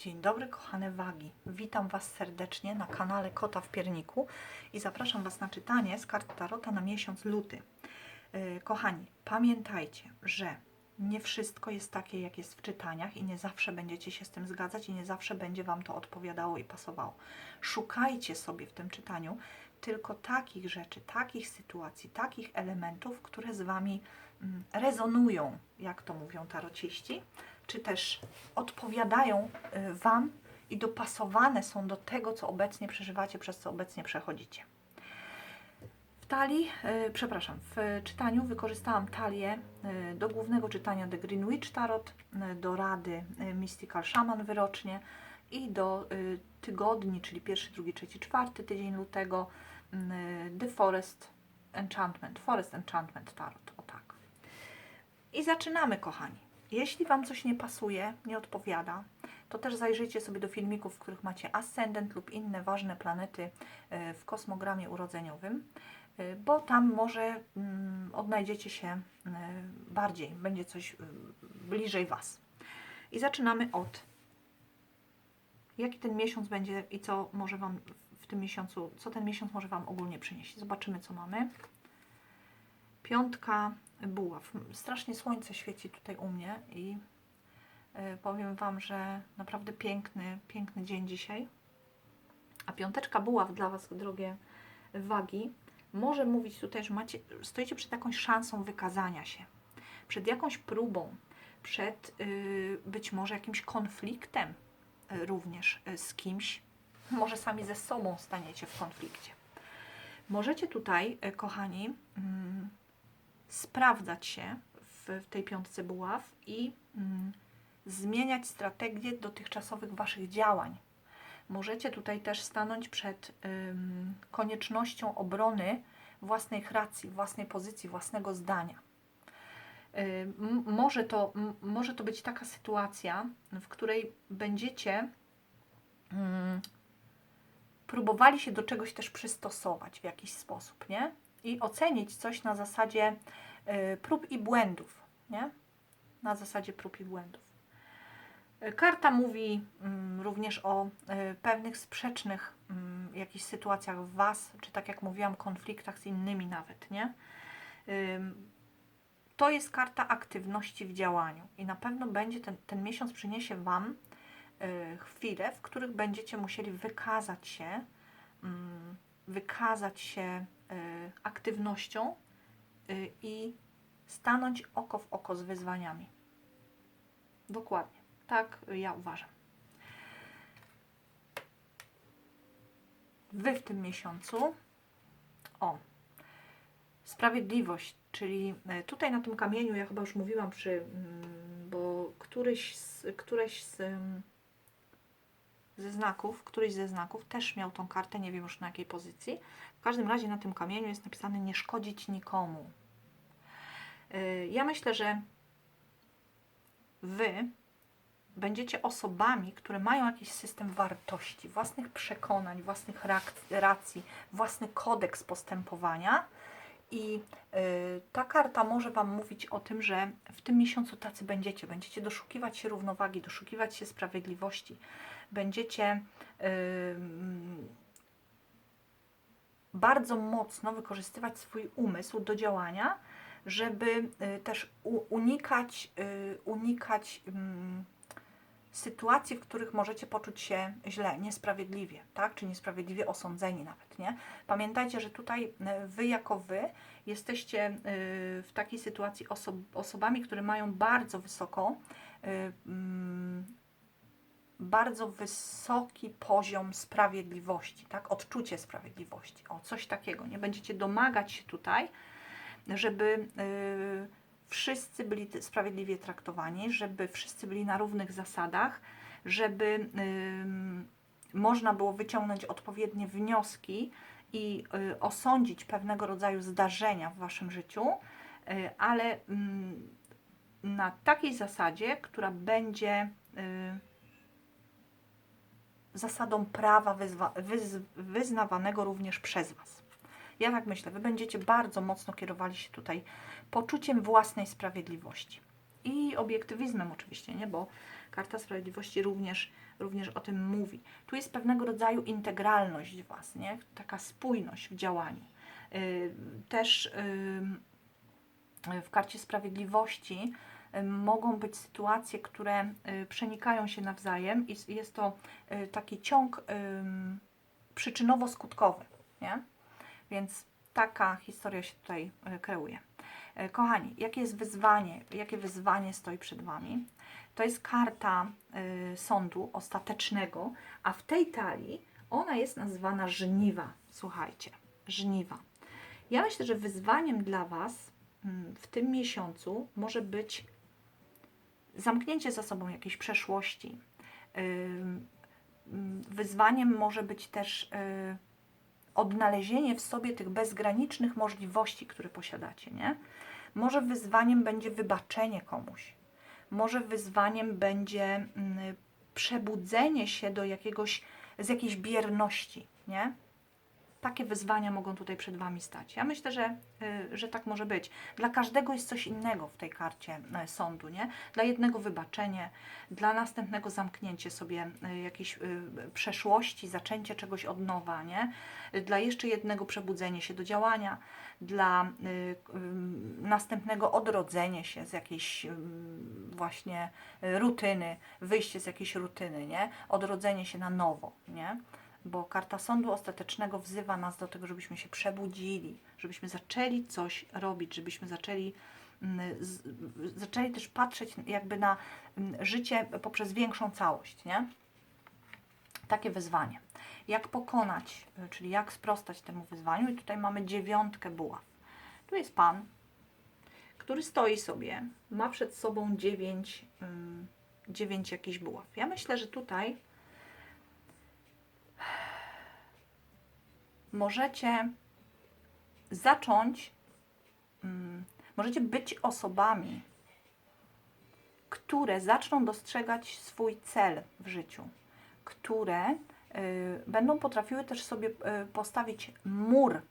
Dzień dobry, kochane wagi. Witam Was serdecznie na kanale Kota w Pierniku i zapraszam Was na czytanie z kart Tarota na miesiąc luty. Yy, Kochani, pamiętajcie, że nie wszystko jest takie, jak jest w czytaniach i nie zawsze będziecie się z tym zgadzać i nie zawsze będzie Wam to odpowiadało i pasowało. Szukajcie sobie w tym czytaniu tylko takich rzeczy, takich sytuacji, takich elementów, które z Wami mm, rezonują, jak to mówią tarociści, czy też odpowiadają y, Wam i dopasowane są do tego, co obecnie przeżywacie, przez co obecnie przechodzicie. W talii, y, przepraszam, w czytaniu wykorzystałam talię y, do głównego czytania The Green Witch Tarot, do rady Mystical Shaman wyrocznie i do tygodni, czyli pierwszy, drugi, trzeci, czwarty tydzień lutego The Forest Enchantment, Forest Enchantment Tarot, o tak. I zaczynamy, kochani. Jeśli Wam coś nie pasuje, nie odpowiada, to też zajrzyjcie sobie do filmików, w których macie ascendent lub inne ważne planety e, w kosmogramie urodzeniowym, e, bo tam może mm, odnajdziecie się e, bardziej, będzie coś bliżej Was. I zaczynamy od jaki ten miesiąc będzie i co może Wam w tym miesiącu, co ten miesiąc może Wam ogólnie przynieść. Zobaczymy, co mamy. Piątka buław. Strasznie słońce świeci tutaj u mnie i y, powiem Wam, że naprawdę piękny, piękny dzień dzisiaj. A piąteczka buław dla Was, drogie wagi, może mówić tutaj, że macie, stoicie przed jakąś szansą wykazania się, przed jakąś próbą, przed y, być może jakimś konfliktem y, również y, z kimś, może sami ze sobą staniecie w konflikcie. Możecie tutaj, kochani, mm, sprawdzać się w, w tej piątce buław i mm, zmieniać strategię dotychczasowych Waszych działań. Możecie tutaj też stanąć przed ym, koniecznością obrony własnej racji, własnej pozycji, własnego zdania. Może, to, może to być taka sytuacja, w której będziecie ym, próbowali się do czegoś też przystosować w jakiś sposób, nie? I ocenić coś na zasadzie y, prób i błędów, nie? Na zasadzie prób i błędów. Y, Karta mówi mm, również o y, pewnych sprzecznych mm, jakichś sytuacjach w Was, czy tak jak mówiłam, konfliktach z innymi nawet, nie? To jest karta aktywności w działaniu i na pewno będzie ten, ten miesiąc przyniesie Wam chwile, w których będziecie musieli wykazać się, mm, wykazać się aktywnością y, i stanąć oko w oko z wyzwaniami. Dokładnie. Tak ja uważam. Wy w tym miesiącu, o, sprawiedliwość, czyli e, tutaj na tym kamieniu, ja chyba już mówiłam przy, mm, bo któryś z, któreś z, ze znaków, któryś ze znaków też miał tą kartę, nie wiem już na jakiej pozycji. W każdym razie na tym kamieniu jest napisane nie szkodzić nikomu. Y, Ja myślę, że Wy będziecie osobami, które mają jakiś system wartości, własnych przekonań, własnych racji, własny kodeks postępowania. I y, ta karta może Wam mówić o tym, że w tym miesiącu tacy będziecie. Będziecie doszukiwać się równowagi, doszukiwać się sprawiedliwości. Będziecie bardzo mocno wykorzystywać swój umysł do działania, żeby y, też unikać, y, unikać sytuacji, w których możecie poczuć się źle, niesprawiedliwie, tak? Czy niesprawiedliwie osądzeni nawet, nie? Pamiętajcie, że tutaj y, wy jako wy jesteście y, w takiej sytuacji oso osobami, które mają bardzo wysoko y, mm, bardzo wysoki poziom sprawiedliwości, tak? Odczucie sprawiedliwości. O, coś takiego. Nie będziecie domagać się tutaj, żeby wszyscy byli sprawiedliwie traktowani, żeby wszyscy byli na równych zasadach, żeby można było wyciągnąć odpowiednie wnioski i y, osądzić pewnego rodzaju zdarzenia w waszym życiu, y, ale na takiej zasadzie, która będzie y, zasadą prawa wyznawanego również przez Was. Ja tak myślę, Wy będziecie bardzo mocno kierowali się tutaj poczuciem własnej sprawiedliwości. i obiektywizmem oczywiście, nie? Bo Karta Sprawiedliwości również, również o tym mówi. Tu jest pewnego rodzaju integralność Was, nie? Taka spójność w działaniu. Y, Też y, w karcie Sprawiedliwości y, mogą być sytuacje, które przenikają się nawzajem i jest to taki ciąg przyczynowo-skutkowy, nie? Więc taka historia się tutaj y, kreuje. E, Kochani, jakie jest wyzwanie, jakie wyzwanie stoi przed Wami? To jest karta y, sądu ostatecznego, a w tej talii ona jest nazywana żniwa. Słuchajcie, żniwa. Ja myślę, że wyzwaniem dla Was mm, w tym miesiącu może być zamknięcie za sobą jakiejś przeszłości. Ym, Wyzwaniem może być też odnalezienie w sobie tych bezgranicznych możliwości, które posiadacie, nie? Może wyzwaniem będzie wybaczenie komuś. Może wyzwaniem będzie mm, przebudzenie się do jakiegoś, z jakiejś bierności, nie? Takie wyzwania mogą tutaj przed Wami stać. Ja myślę, że, y, że tak może być. Dla każdego jest coś innego w tej karcie y, sądu, nie? Dla jednego wybaczenie, dla następnego zamknięcie sobie y, jakiejś y, przeszłości, zaczęcie czegoś od nowa, nie? Dla jeszcze jednego przebudzenie się do działania, dla y, następnego odrodzenie się z jakiejś właśnie rutyny, wyjście z jakiejś rutyny, nie? Odrodzenie się na nowo, nie? Bo karta sądu ostatecznego wzywa nas do tego, żebyśmy się przebudzili, żebyśmy zaczęli coś robić, żebyśmy zaczęli mm, zaczęli też patrzeć jakby na mm, życie poprzez większą całość, nie? Takie wyzwanie. Jak pokonać, y, czyli jak sprostać temu wyzwaniu? I tutaj mamy dziewiątkę buław. Tu jest Pan, który stoi sobie, ma przed sobą dziewięć, ym, dziewięć jakichś buław. Ja myślę, że tutaj możecie zacząć, ym, możecie być osobami, które zaczną dostrzegać swój cel w życiu, które y, będą potrafiły też sobie y, postawić mur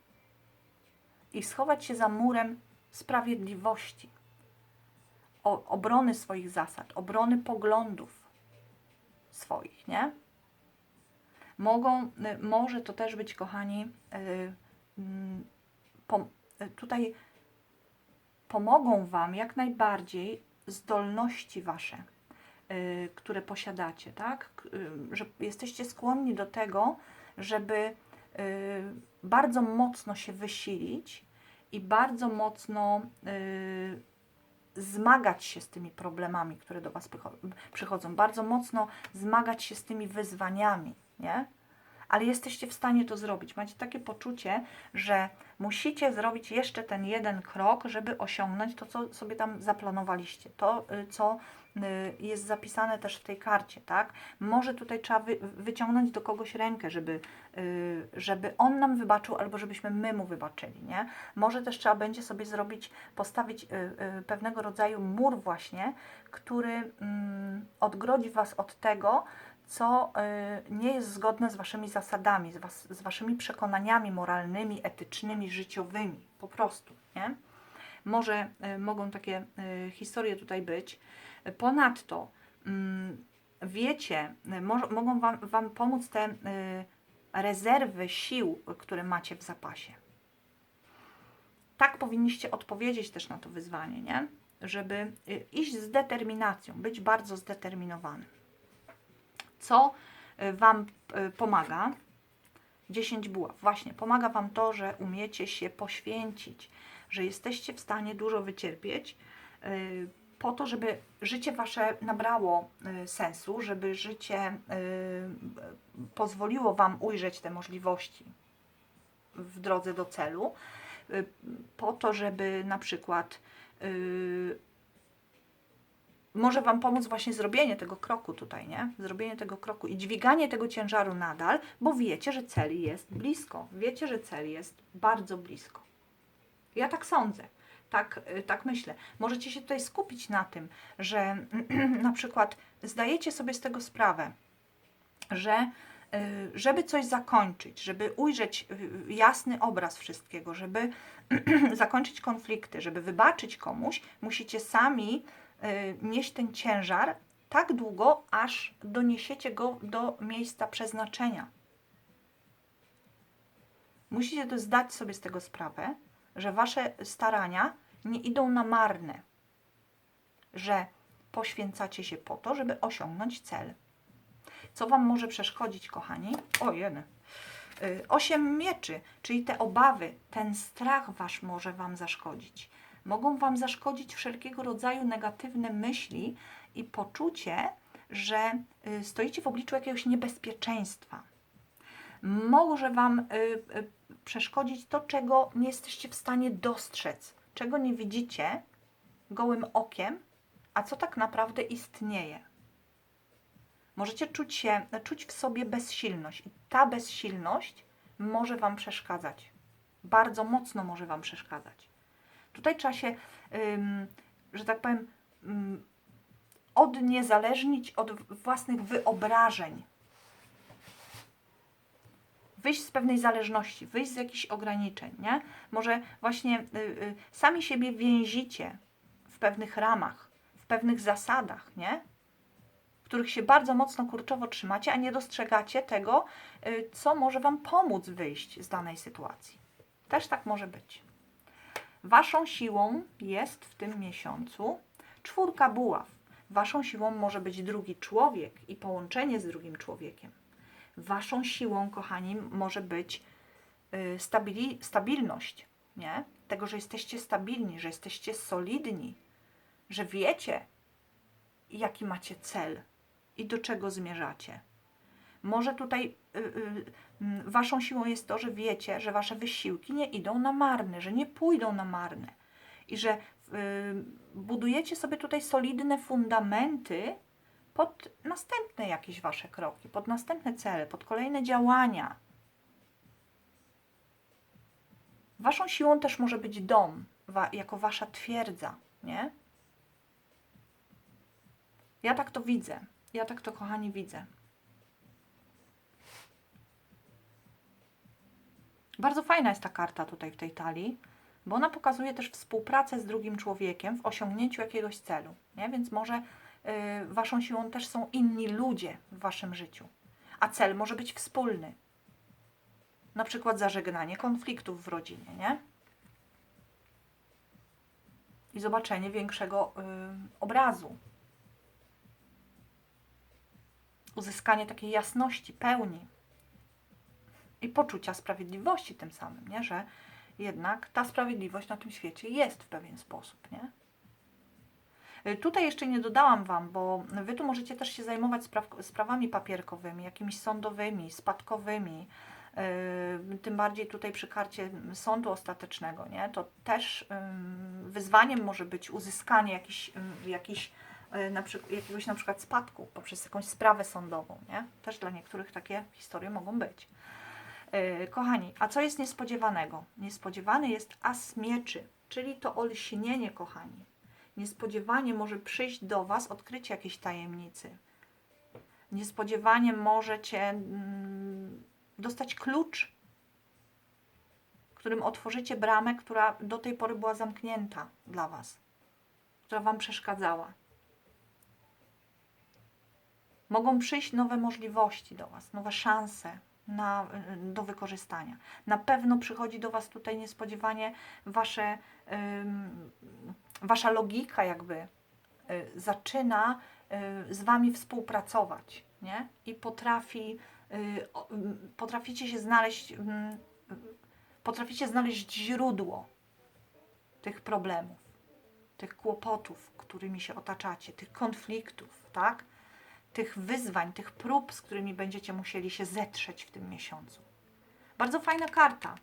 i schować się za murem sprawiedliwości, obrony swoich zasad, obrony poglądów swoich, nie? Mogą, y, może to też być, kochani, y, mm, y, tutaj pomogą Wam jak najbardziej zdolności Wasze, które posiadacie, tak? Że jesteście skłonni do tego, żeby bardzo mocno się wysilić i bardzo mocno zmagać się z tymi problemami, które do Was przycho- przychodzą, bardzo mocno zmagać się z tymi wyzwaniami, nie? Ale jesteście w stanie to zrobić. Macie takie poczucie, że musicie zrobić jeszcze ten jeden krok, żeby osiągnąć to, co sobie tam zaplanowaliście, to, y, co y, jest zapisane też w tej karcie, tak? Może tutaj trzeba wy, wyciągnąć do kogoś rękę, żeby, y, żeby on nam wybaczył, albo żebyśmy my mu wybaczyli, nie? Może też trzeba będzie sobie zrobić, postawić pewnego rodzaju mur właśnie, który mm, odgrodzi Was od tego, co y, nie jest zgodne z Waszymi zasadami, z, was, z Waszymi przekonaniami moralnymi, etycznymi, życiowymi, po prostu, nie? Może y, mogą takie y, historie tutaj być. Ponadto mm, wiecie, mo- mogą wam, wam pomóc te rezerwy sił, które macie w zapasie. Tak powinniście odpowiedzieć też na to wyzwanie, nie? Żeby iść z determinacją, być bardzo zdeterminowanym. Co y, Wam y, pomaga? 10 buław. Właśnie, pomaga Wam to, że umiecie się poświęcić, że jesteście w stanie dużo wycierpieć y, po to, żeby życie Wasze nabrało sensu, żeby życie pozwoliło Wam ujrzeć te możliwości w drodze do celu, po to, żeby na przykład może Wam pomóc właśnie zrobienie tego kroku tutaj, nie? Zrobienie tego kroku i dźwiganie tego ciężaru nadal, bo wiecie, że cel jest blisko. Wiecie, że cel jest bardzo blisko. Ja tak sądzę. Tak, y, tak myślę. Możecie się tutaj skupić na tym, że na przykład zdajecie sobie z tego sprawę, że y, żeby coś zakończyć, żeby ujrzeć y, jasny obraz wszystkiego, żeby zakończyć konflikty, żeby wybaczyć komuś, musicie sami nieść ten ciężar tak długo, aż doniesiecie go do miejsca przeznaczenia. Musicie to zdać sobie z tego sprawę, że wasze starania nie idą na marne, że poświęcacie się po to, żeby osiągnąć cel. Co wam może przeszkodzić, kochani? O, jeny. Y, Osiem mieczy, czyli te obawy, ten strach wasz może wam zaszkodzić. Mogą wam zaszkodzić wszelkiego rodzaju negatywne myśli i poczucie, że y, stoicie w obliczu jakiegoś niebezpieczeństwa. Może wam y, y, przeszkodzić to, czego nie jesteście w stanie dostrzec, czego nie widzicie gołym okiem, a co tak naprawdę istnieje. Możecie czuć się, czuć w sobie bezsilność i ta bezsilność może Wam przeszkadzać. Bardzo mocno może Wam przeszkadzać. Tutaj trzeba się, że tak powiem, odniezależnić od własnych wyobrażeń. Wyjść z pewnej zależności, wyjść z jakichś ograniczeń, nie? Może właśnie y, y, sami siebie więzicie w pewnych ramach, w pewnych zasadach, nie? których się bardzo mocno kurczowo trzymacie, a nie dostrzegacie tego, y, co może Wam pomóc wyjść z danej sytuacji. Też tak może być. Waszą siłą jest w tym miesiącu czwórka buław. Waszą siłą może być drugi człowiek i połączenie z drugim człowiekiem. Waszą siłą, kochani, może być y, stabili, stabilność, nie? Tego, że jesteście stabilni, że jesteście solidni, że wiecie, jaki macie cel i do czego zmierzacie. Może tutaj y, y, mm, waszą siłą jest to, że wiecie, że wasze wysiłki nie idą na marne, że nie pójdą na marne i że y, budujecie sobie tutaj solidne fundamenty pod następne jakieś wasze kroki, pod następne cele, pod kolejne działania. Waszą siłą też może być dom, wa, jako wasza twierdza, nie? Ja tak to widzę. Ja tak to, kochani, widzę. Bardzo fajna jest ta karta tutaj w tej talii, bo ona pokazuje też współpracę z drugim człowiekiem w osiągnięciu jakiegoś celu. Nie? Więc może y, waszą siłą też są inni ludzie w waszym życiu. A cel może być wspólny. Na przykład zażegnanie konfliktów w rodzinie, nie? I zobaczenie większego y, obrazu, uzyskanie takiej jasności, pełni i poczucia sprawiedliwości tym samym, nie? że jednak ta sprawiedliwość na tym świecie jest w pewien sposób. Nie? Y, Tutaj jeszcze nie dodałam Wam, bo Wy tu możecie też się zajmować spraw, sprawami papierkowymi, jakimiś sądowymi, spadkowymi, yy, tym bardziej tutaj przy karcie sądu ostatecznego, nie? to też yy, wyzwaniem może być uzyskanie jakichś, yy, jakichś y, na przykład, jakiegoś na przykład spadku poprzez jakąś sprawę sądową. Nie? Też dla niektórych takie historie mogą być. Yy, kochani, a co jest niespodziewanego? Niespodziewany jest as mieczy, czyli to olśnienie, kochani. Niespodziewanie może przyjść do Was odkrycie jakiejś tajemnicy. Niespodziewanie możecie mm, dostać klucz, którym otworzycie bramę, która do tej pory była zamknięta dla Was, która Wam przeszkadzała. Mogą przyjść nowe możliwości do Was, nowe szanse na, do wykorzystania. Na pewno przychodzi do Was tutaj niespodziewanie Wasze, Wasza logika jakby y, zaczyna y, z Wami współpracować, nie? I potrafi, y, potraficie się znaleźć, y, potraficie znaleźć źródło tych problemów, tych kłopotów, którymi się otaczacie, tych konfliktów, tak? Tych wyzwań, tych prób, z którymi będziecie musieli się zetrzeć w tym miesiącu. Bardzo fajna karta.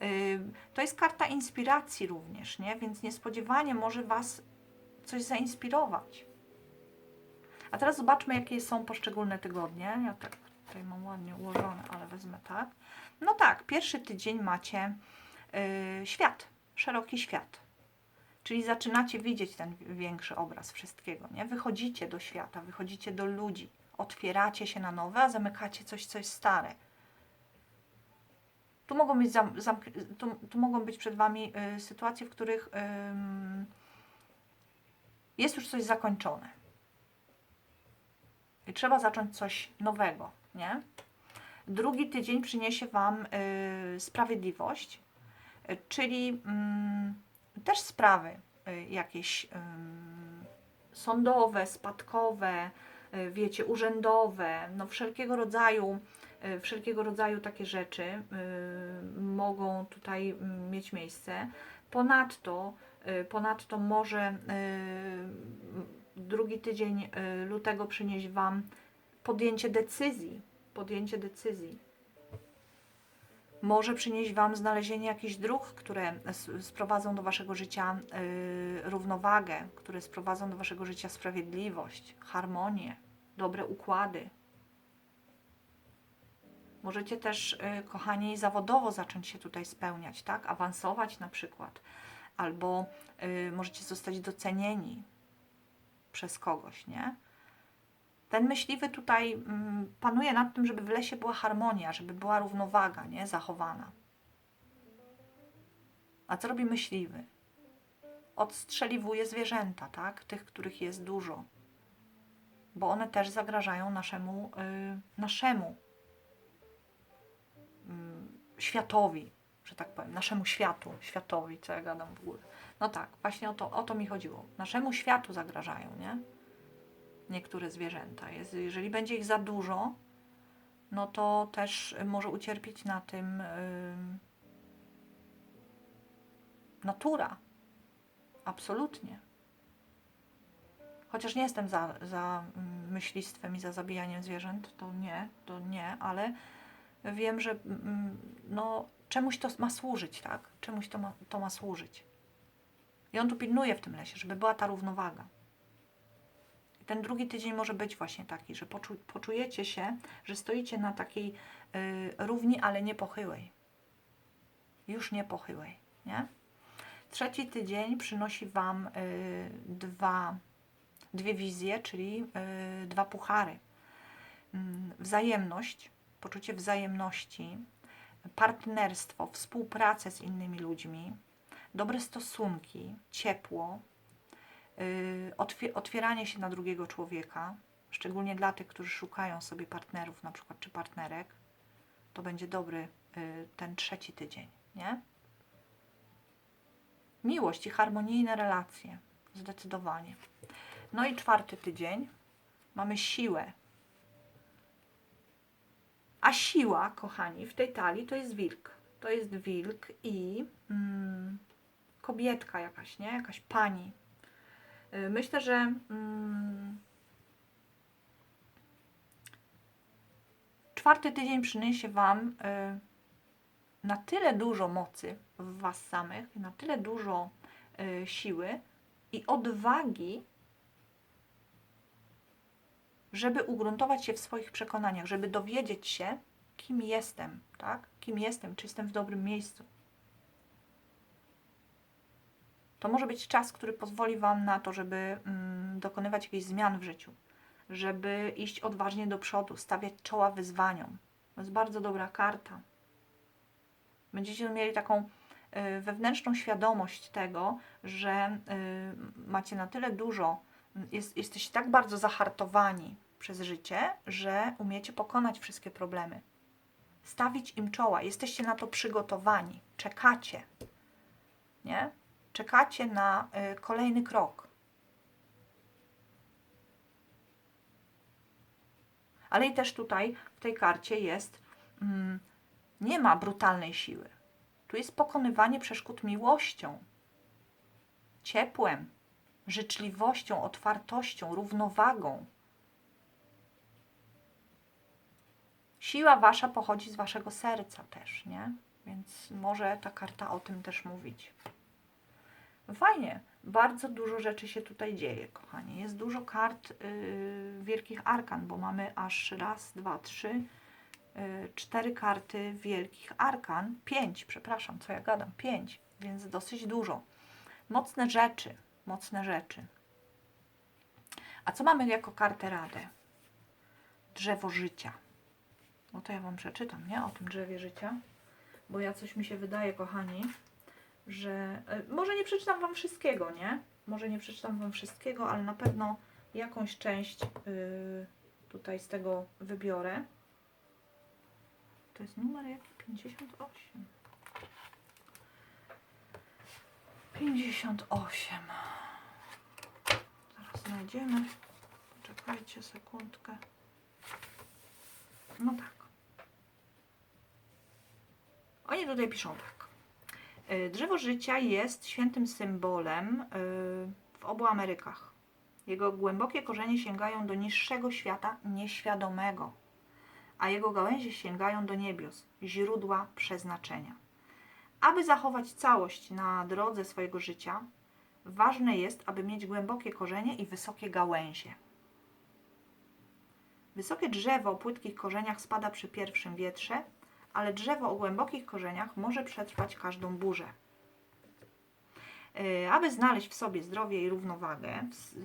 Yy, To jest karta inspiracji również, nie? więc niespodziewanie może Was coś zainspirować. A teraz zobaczmy, jakie są poszczególne tygodnie. Ja tak tutaj mam ładnie ułożone, ale wezmę tak. No tak, pierwszy tydzień macie yy, świat, szeroki świat. Czyli zaczynacie widzieć ten większy obraz wszystkiego, nie? Wychodzicie do świata, wychodzicie do ludzi, otwieracie się na nowe, a zamykacie coś, coś stare. Tu mogą być, zam, zamk- tu, tu mogą być przed Wami y, sytuacje, w których ym, Jest już coś zakończone. I trzeba zacząć coś nowego, nie? Drugi tydzień przyniesie Wam y, sprawiedliwość, y, czyli mm, też sprawy y, jakieś ym, sądowe, spadkowe, y, wiecie, urzędowe, no wszelkiego rodzaju, y, wszelkiego rodzaju takie rzeczy y, mogą tutaj mm, mieć miejsce. Ponadto, y, ponadto może y, drugi tydzień y, lutego przynieść Wam podjęcie decyzji, podjęcie decyzji. Może przynieść Wam znalezienie jakichś dróg, które sprowadzą do Waszego życia y, równowagę, które sprowadzą do Waszego życia sprawiedliwość, harmonię, dobre układy. Możecie też, y, kochani, zawodowo zacząć się tutaj spełniać, tak? Awansować na przykład. Albo y, możecie zostać docenieni przez kogoś, nie? Ten myśliwy tutaj mm, panuje nad tym, żeby w lesie była harmonia, żeby była równowaga, nie? Zachowana. A co robi myśliwy? Odstrzeliwuje zwierzęta, tak? Tych, których jest dużo. Bo one też zagrażają naszemu, y, naszemu mm, światowi, że tak powiem, naszemu światu, światowi, co ja gadam w ogóle. No tak, właśnie o to, o to mi chodziło. Naszemu światu zagrażają, nie? Niektóre zwierzęta. Jest, jeżeli będzie ich za dużo, no to też może ucierpieć na tym ym, natura. Absolutnie. Chociaż nie jestem za, za myślistwem i za zabijaniem zwierząt, to nie, to nie, ale wiem, że no, czemuś to ma służyć, tak? Czemuś to ma, to ma służyć. I on tu pilnuje w tym lesie, żeby była ta równowaga. Ten drugi tydzień może być właśnie taki, że poczu, poczujecie się, że stoicie na takiej y, równi, ale nie pochyłej. Już nie pochyłej, nie? Trzeci tydzień przynosi Wam y, dwa, dwie wizje, czyli y, dwa puchary. Mm, Wzajemność, poczucie wzajemności, partnerstwo, współpracę z innymi ludźmi, dobre stosunki, ciepło, otwieranie się na drugiego człowieka, szczególnie dla tych, którzy szukają sobie partnerów, na przykład czy partnerek, to będzie dobry yy, ten trzeci tydzień, nie? Miłość i harmonijne relacje, zdecydowanie. No i czwarty tydzień mamy siłę. A siła, kochani, w tej talii to jest wilk. To jest wilk i mm, kobietka jakaś, nie? Jakaś pani. Y, Myślę, że mm, czwarty tydzień przyniesie Wam y, na tyle dużo mocy w Was samych, na tyle dużo y, siły i odwagi, żeby ugruntować się w swoich przekonaniach, żeby dowiedzieć się, kim jestem, tak? Kim jestem, czy jestem w dobrym miejscu. To może być czas, który pozwoli Wam na to, żeby mm, dokonywać jakichś zmian w życiu, żeby iść odważnie do przodu, stawiać czoła wyzwaniom. To jest bardzo dobra karta. Będziecie mieli taką y, wewnętrzną świadomość tego, że y, macie na tyle dużo, jest, jesteście tak bardzo zahartowani przez życie, że umiecie pokonać wszystkie problemy. Stawić im czoła. Jesteście na to przygotowani. Czekacie. Nie? Czekacie na y, kolejny krok. Ale i też tutaj w tej karcie jest, mm, nie ma brutalnej siły. Tu jest pokonywanie przeszkód miłością, ciepłem, życzliwością, otwartością, równowagą. Siła wasza pochodzi z waszego serca też, nie? Więc może ta karta o tym też mówić. Fajnie, bardzo dużo rzeczy się tutaj dzieje, kochani. Jest dużo kart yy, wielkich arkan, bo mamy aż raz, dwa, trzy, yy, cztery karty wielkich arkan. Pięć, przepraszam, co ja gadam, pięć, więc dosyć dużo. Mocne rzeczy, mocne rzeczy. A co mamy jako kartę radę? Drzewo życia. No to ja Wam przeczytam, nie? O tym drzewie życia. Bo ja coś mi się wydaje, kochani, że... y, Może nie przeczytam Wam wszystkiego, nie? może nie przeczytam Wam wszystkiego, ale na pewno jakąś część y, tutaj z tego wybiorę. To jest numer jaki? 58. 58. Zaraz znajdziemy. Poczekajcie sekundkę. No tak. Oni tutaj piszą tak. Y, Drzewo życia jest świętym symbolem y, w obu Amerykach. Jego głębokie korzenie sięgają do niższego świata nieświadomego, a jego gałęzie sięgają do niebios, źródła przeznaczenia. Aby zachować całość na drodze swojego życia, ważne jest, aby mieć głębokie korzenie i wysokie gałęzie. Wysokie drzewo o płytkich korzeniach spada przy pierwszym wietrze, ale drzewo o głębokich korzeniach może przetrwać każdą burzę. Yy, Aby znaleźć w sobie zdrowie i równowagę, yy,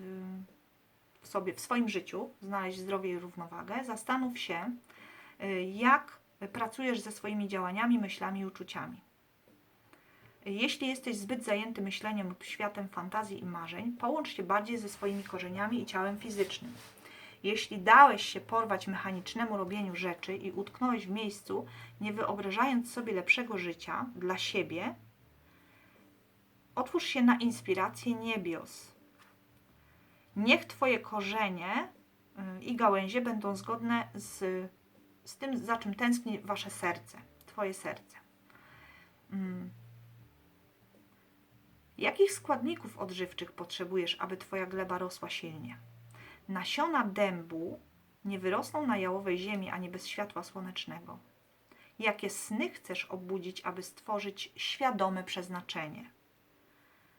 w sobie, w swoim życiu, znaleźć zdrowie i równowagę, zastanów się, yy, jak pracujesz ze swoimi działaniami, myślami i uczuciami. Jeśli jesteś zbyt zajęty myśleniem lub światem fantazji i marzeń, połącz się bardziej ze swoimi korzeniami i ciałem fizycznym. Jeśli dałeś się porwać mechanicznemu robieniu rzeczy i utknąłeś w miejscu, nie wyobrażając sobie lepszego życia dla siebie, otwórz się na inspirację niebios. Niech Twoje korzenie y, i gałęzie będą zgodne z, z tym, za czym tęskni Wasze serce, Twoje serce. Mm. Jakich składników odżywczych potrzebujesz, aby Twoja gleba rosła silnie? Nasiona dębu nie wyrosną na jałowej ziemi ani bez światła słonecznego. Jakie sny chcesz obudzić, aby stworzyć świadome przeznaczenie?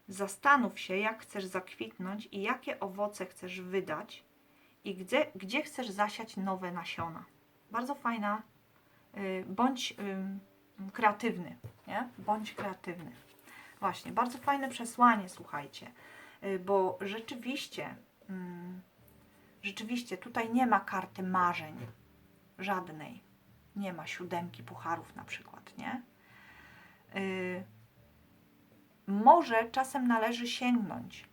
Zastanów się, jak chcesz zakwitnąć i jakie owoce chcesz wydać i gdzie, gdzie chcesz zasiać nowe nasiona. Bardzo fajna. y, Bądź kreatywny, nie? Bądź kreatywny. Właśnie, bardzo fajne przesłanie, słuchajcie, y, bo rzeczywiście, rzeczywiście tutaj nie ma karty marzeń, żadnej. Nie ma siódemki pucharów na przykład, nie? Y, może czasem należy sięgnąć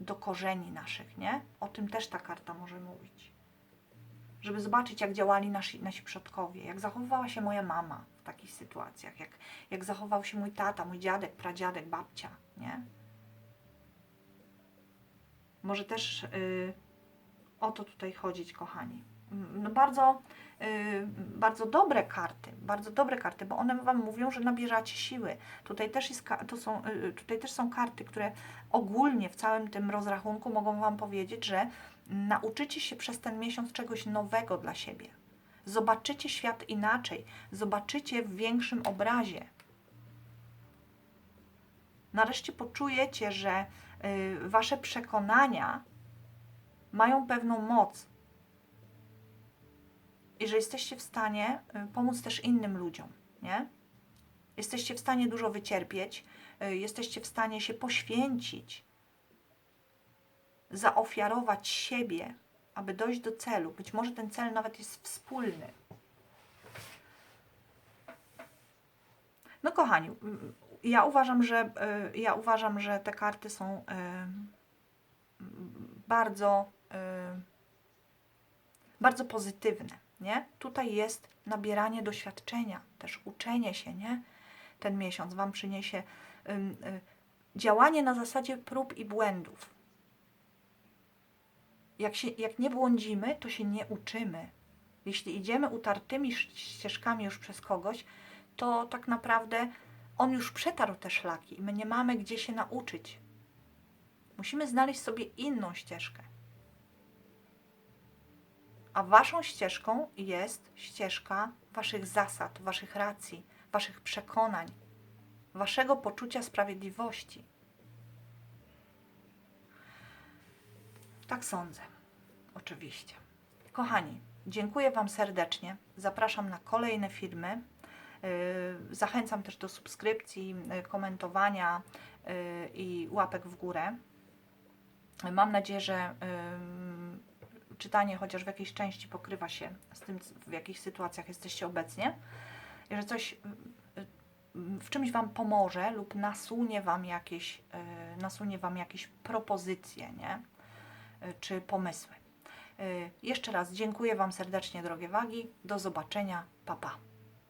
do korzeni naszych, nie? O tym też ta karta może mówić. Żeby zobaczyć, jak działali nasi, nasi przodkowie, jak zachowywała się moja mama w takich sytuacjach, jak, jak zachował się mój tata, mój dziadek, pradziadek, babcia, nie? Może też y, o to tutaj chodzić, kochani. No bardzo, y, bardzo dobre karty, bardzo dobre karty, bo one Wam mówią, że nabieracie siły. Tutaj też, jest, to są, y, tutaj też są karty, które ogólnie w całym tym rozrachunku mogą Wam powiedzieć, że nauczycie się przez ten miesiąc czegoś nowego dla siebie. Zobaczycie świat inaczej, zobaczycie w większym obrazie. Nareszcie poczujecie, że y, Wasze przekonania mają pewną moc i że jesteście w stanie y, pomóc też innym ludziom, nie? Jesteście w stanie dużo wycierpieć, y, jesteście w stanie się poświęcić, zaofiarować siebie, aby dojść do celu. Być może ten cel nawet jest wspólny. No kochani, ja uważam, że y, ja uważam, że te karty są bardzo bardzo pozytywne, nie? Tutaj jest nabieranie doświadczenia, też uczenie się, nie? Ten miesiąc Wam przyniesie y, działanie na zasadzie prób i błędów. Jak, się, jak nie błądzimy, to się nie uczymy. Jeśli idziemy utartymi ścieżkami już przez kogoś, to tak naprawdę on już przetarł te szlaki i my nie mamy gdzie się nauczyć. Musimy znaleźć sobie inną ścieżkę. A waszą ścieżką jest ścieżka waszych zasad, waszych racji, waszych przekonań, waszego poczucia sprawiedliwości. Tak sądzę, oczywiście. Kochani, dziękuję Wam serdecznie. Zapraszam na kolejne filmy. Yy, Zachęcam też do subskrypcji, yy, komentowania yy, i łapek w górę. Mam nadzieję, że czytanie chociaż w jakiejś części pokrywa się z tym, w jakich sytuacjach jesteście obecnie. Że coś yy, yy, w czymś Wam pomoże lub nasunie Wam jakieś y, nasunie Wam jakieś propozycje, nie? Y, czy pomysły. Y, Jeszcze raz dziękuję Wam serdecznie, drogie wagi. Do zobaczenia. Pa, pa.